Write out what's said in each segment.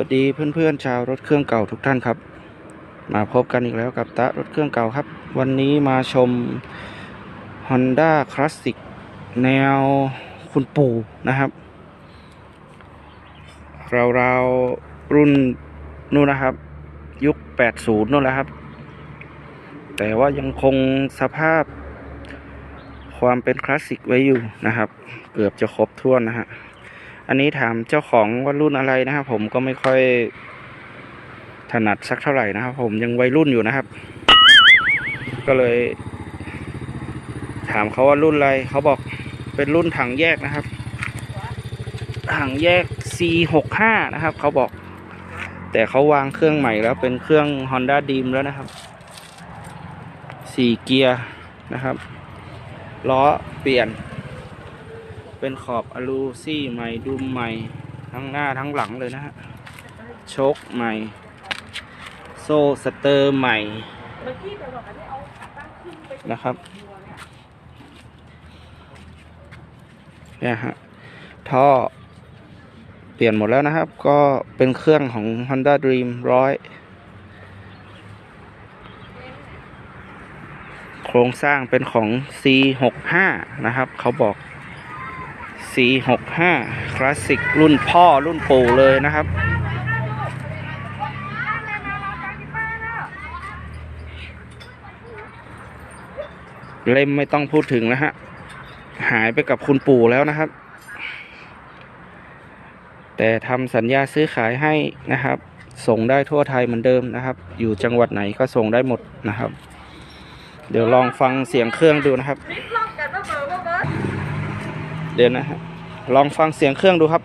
วัสดีเพื่อนๆชาวรถเครื่องเก่าทุกท่านครับ มาพบกันอีกแล้วกับตะรถเครื่องเก่าครับ วันนี้มาชม Honda Classic แนวคุณปู่นะครับเราๆรุ่นนู่นนะครับ ยุค 80นู่นแหละครับ แต่ว่ายังคงสภาพความเป็นคลาสสิกไว้อยู่นะครับ เกือบจะครบถ้วนนะฮะ อันนี้ถามเจ้าของว่ารุ่นอะไรนะครับ ผมก็ไม่ค่อยถนัดสักเท่าไหร่นะครับ ผมยังวัยรุ่นอยู่นะครับ ก็เลย ถามเขาว่ารุ่นอะไรเขาบอกเป็นรุ่นถังแยกนะครับ ถังแยก C65 นะครับเขาบอก แต่เขาวางเครื่องใหม่แล้วเป็นเครื่อง Honda Dream แล้วนะครับสี่เกียร์นะครับล้อเปลี่ยน เป็นขอบอลูซี่ใหม่ดุมใหม่ทั้งหน้าทั้งหลังเลยนะฮะโชคใหม่ โซ่สเตอร์ใหม่นะครับเนี่ยฮะท่อเปลี่ยนหมดแล้วนะครับ ก็เป็นเครื่องของ Honda Dream ร้อยโครงสร้างเป็นของ C65 นะครับ เขาบอก C65 คลาสสิกรุ่นพ่อรุ่นปู่เลยนะครับ เล่มไม่ต้องพูดถึงนะฮะ หายไปกับคุณปู่แล้วนะครับ แต่ทำสัญญาซื้อขายให้นะครับ ส่งได้ทั่วไทยเหมือนเดิมนะครับ อยู่จังหวัดไหนก็ส่งได้หมดนะครับ เดี๋ยวลองฟังเสียงเครื่องดูนะครับ ลิฟต์ล็อกกันว่า เบอร์ว่าเบอร์เดี๋ยวนะฮะลองฟังเสียงเครื่องดูครับ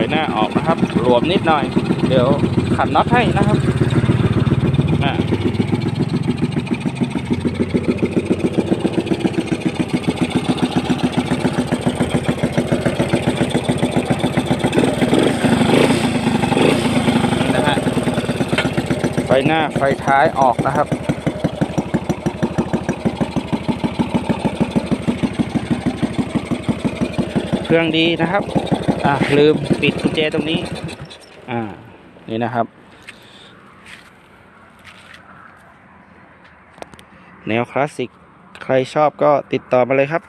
ไฟหน้าออกนะครับ หลวมนิดหน่อย เดี๋ยวขันน็อตให้นะครับนะฮะไฟหน้าไฟท้ายออกนะครับเครื่องดีนะครับ อะลืมปิดกุญแจตรงนี้ อ่า นี่นะครับ แนวคลาสสิก ใครชอบก็ติดต่อมาเลยครับ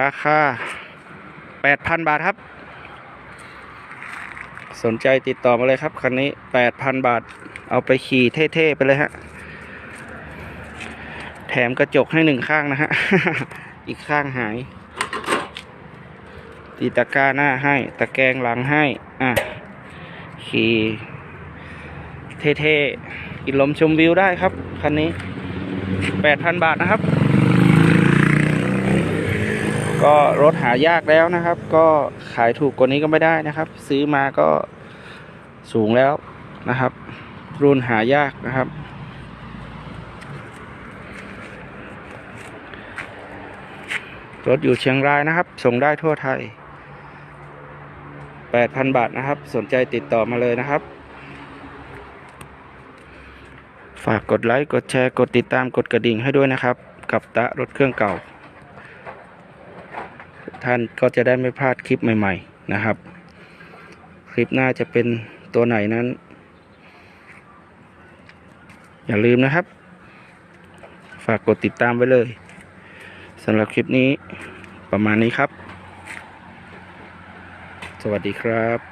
ราคา 8,000 บาทครับ สนใจติดต่อมาเลยครับ คันนี้ 8,000 บาท เอาไปขี่เท่ ๆ ไปเลยฮะ แถมกระจกให้หนึ่งข้างนะฮะ อีกข้างหาย ตีตะกร้าหน้าให้ ตะแกรงหลังให้ อะขี่เท่ๆกินลมชมวิวได้ครับคันนี้8,000บาทนะครับ ก็รถหายากแล้วนะครับ ก็ขายถูกกว่านี้ก็ไม่ได้นะครับ ซื้อมาก็สูงแล้วนะครับ รุ่นหายากนะครับ รถอยู่เชียงรายนะครับ ส่งได้ทั่วไทย 8,000 บาทนะครับ สนใจติดต่อมาเลยนะครับ ฝากกดไลค์ กดแชร์ กดติดตาม กดกระดิ่งให้ด้วยนะครับ กับตะรถเครื่องเก่า ท่านก็จะได้ไม่พลาดคลิปใหม่ๆนะครับ คลิปหน้าจะเป็นตัวไหนนั้น อย่าลืมนะครับ ฝากกดติดตามไว้เลยสำหรับคลิปนี้ประมาณนี้ครับ สวัสดีครับ